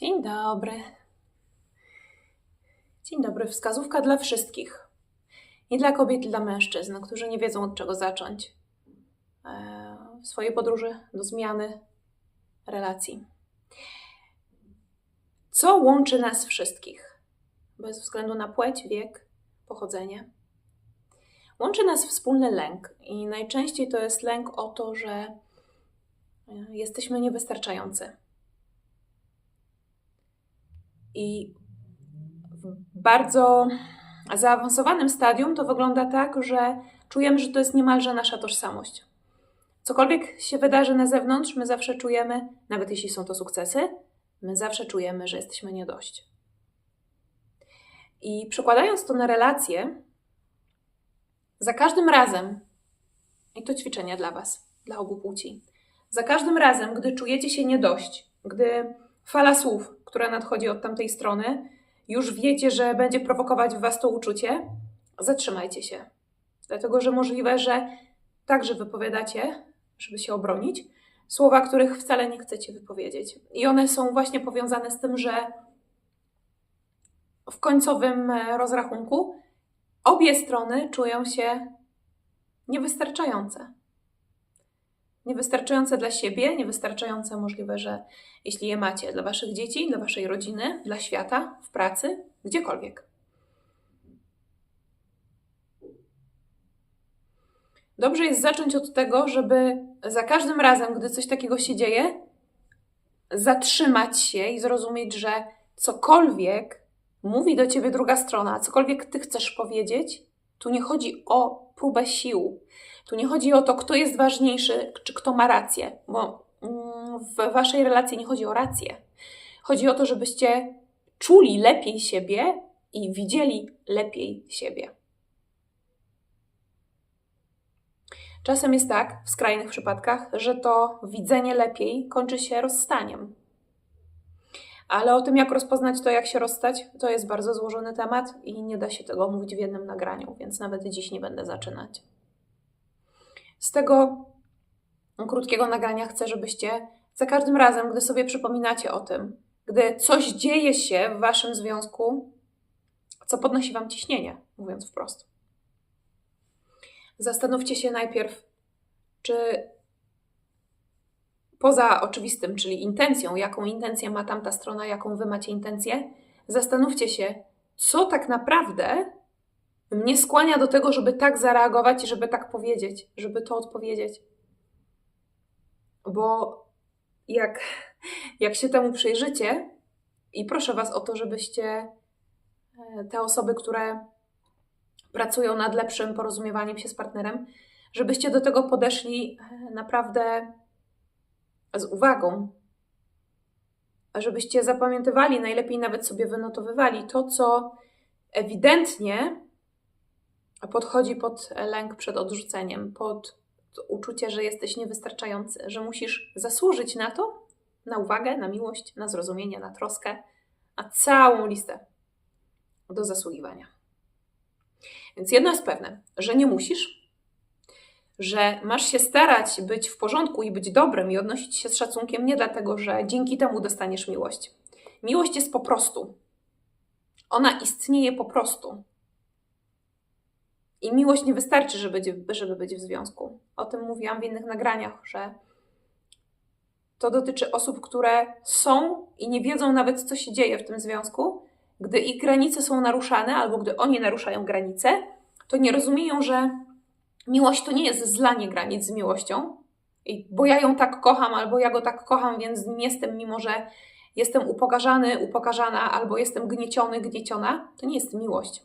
Dzień dobry. Dzień dobry. Wskazówka dla wszystkich. Nie dla kobiet, i dla mężczyzn, którzy nie wiedzą od czego zacząć e, w swojej podróży do zmiany relacji. Co łączy nas wszystkich? Bez względu na płeć, wiek, pochodzenie. Łączy nas wspólny lęk, i najczęściej to jest lęk o to, że e, jesteśmy niewystarczający. I w bardzo zaawansowanym stadium to wygląda tak, że czujemy, że to jest niemalże nasza tożsamość. Cokolwiek się wydarzy na zewnątrz, my zawsze czujemy, nawet jeśli są to sukcesy, my zawsze czujemy, że jesteśmy nie dość. I przekładając to na relacje, za każdym razem, i to ćwiczenie dla Was, dla obu płci, za każdym razem, gdy czujecie się nie dość, gdy fala słów, która nadchodzi od tamtej strony, już wiecie, że będzie prowokować w Was to uczucie, zatrzymajcie się. Dlatego, że możliwe, że także wypowiadacie, żeby się obronić, słowa, których wcale nie chcecie wypowiedzieć. I one są właśnie powiązane z tym, że w końcowym e, rozrachunku obie strony czują się niewystarczające niewystarczające dla siebie, niewystarczające możliwe, że jeśli je macie dla waszych dzieci, dla waszej rodziny, dla świata, w pracy, gdziekolwiek. Dobrze jest zacząć od tego, żeby za każdym razem, gdy coś takiego się dzieje, zatrzymać się i zrozumieć, że cokolwiek mówi do ciebie druga strona, cokolwiek ty chcesz powiedzieć, tu nie chodzi o próbę sił, tu nie chodzi o to, kto jest ważniejszy, czy kto ma rację, bo mm, w waszej relacji nie chodzi o rację. Chodzi o to, żebyście czuli lepiej siebie i widzieli lepiej siebie. Czasem jest tak, w skrajnych przypadkach, że to widzenie lepiej kończy się rozstaniem. Ale o tym, jak rozpoznać to, jak się rozstać, to jest bardzo złożony temat i nie da się tego mówić w jednym nagraniu, więc nawet dziś nie będę zaczynać. Z tego krótkiego nagrania chcę, żebyście za każdym razem, gdy sobie przypominacie o tym, gdy coś dzieje się w waszym związku, co podnosi wam ciśnienie, mówiąc wprost. Zastanówcie się najpierw, czy poza oczywistym, czyli intencją, jaką intencję ma tamta strona, jaką wy macie intencję, zastanówcie się, co tak naprawdę mnie skłania do tego, żeby tak zareagować i żeby tak powiedzieć, żeby to odpowiedzieć. Bo jak, jak się temu przyjrzycie, i proszę Was o to, żebyście e, te osoby, które pracują nad lepszym porozumiewaniem się z partnerem, żebyście do tego podeszli e, naprawdę z uwagą, żebyście zapamiętywali, najlepiej nawet sobie wynotowywali to, co ewidentnie podchodzi pod lęk przed odrzuceniem, pod uczucie, że jesteś niewystarczający, że musisz zasłużyć na to, na uwagę, na miłość, na zrozumienie, na troskę, a całą listę do zasługiwania. Więc jedno jest pewne, że nie musisz, że masz się starać być w porządku i być dobrym i odnosić się z szacunkiem nie dlatego, że dzięki temu dostaniesz miłość. Miłość jest po prostu. Ona istnieje po prostu. I miłość nie wystarczy, żeby, żeby być w związku. O tym mówiłam w innych nagraniach, że to dotyczy osób, które są i nie wiedzą nawet, co się dzieje w tym związku. Gdy ich granice są naruszane, albo gdy oni naruszają granice, to nie rozumieją, że miłość to nie jest zlanie granic z miłością, bo ja ją tak kocham, albo ja go tak kocham, więc z nim jestem, mimo że jestem upokarzany, upokarzana, albo jestem gnieciony, gnieciona. To nie jest miłość.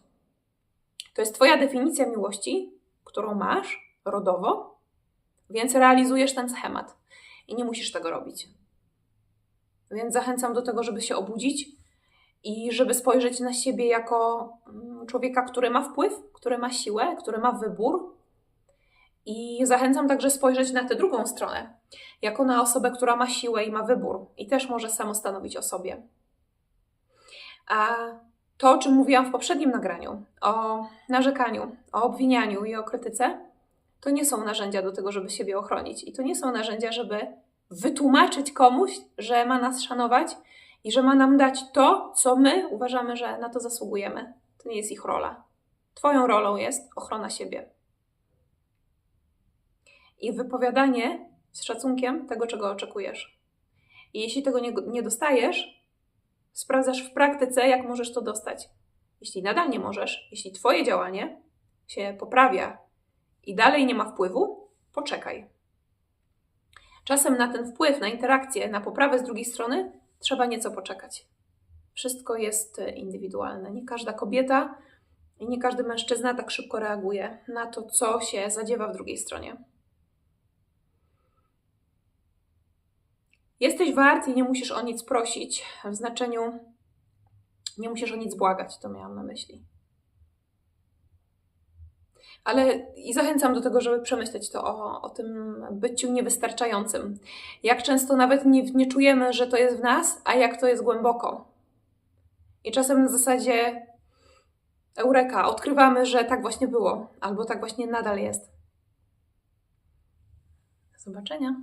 To jest Twoja definicja miłości, którą masz rodowo, więc realizujesz ten schemat i nie musisz tego robić. Więc zachęcam do tego, żeby się obudzić i żeby spojrzeć na siebie jako mm, człowieka, który ma wpływ, który ma siłę, który ma wybór. I zachęcam także spojrzeć na tę drugą stronę, jako na osobę, która ma siłę i ma wybór i też może samo stanowić o sobie. A to, o czym mówiłam w poprzednim nagraniu, o narzekaniu, o obwinianiu i o krytyce, to nie są narzędzia do tego, żeby siebie ochronić. I to nie są narzędzia, żeby wytłumaczyć komuś, że ma nas szanować i że ma nam dać to, co my uważamy, że na to zasługujemy. To nie jest ich rola. Twoją rolą jest ochrona siebie. I wypowiadanie z szacunkiem tego, czego oczekujesz. I jeśli tego nie, nie dostajesz, sprawdzasz w praktyce, jak możesz to dostać. Jeśli nadal nie możesz, jeśli Twoje działanie się poprawia i dalej nie ma wpływu, poczekaj. Czasem na ten wpływ, na interakcję, na poprawę z drugiej strony trzeba nieco poczekać. Wszystko jest e, indywidualne. Nie każda kobieta i nie każdy mężczyzna tak szybko reaguje na to, co się zadziewa w drugiej stronie. Jesteś wart i nie musisz o nic prosić, w znaczeniu nie musisz o nic błagać, to miałam na myśli. Ale i zachęcam do tego, żeby przemyśleć to o, o tym byciu niewystarczającym. Jak często nawet nie, nie czujemy, że to jest w nas, a jak to jest głęboko. I czasem na zasadzie eureka, odkrywamy, że tak właśnie było, albo tak właśnie nadal jest. Do zobaczenia.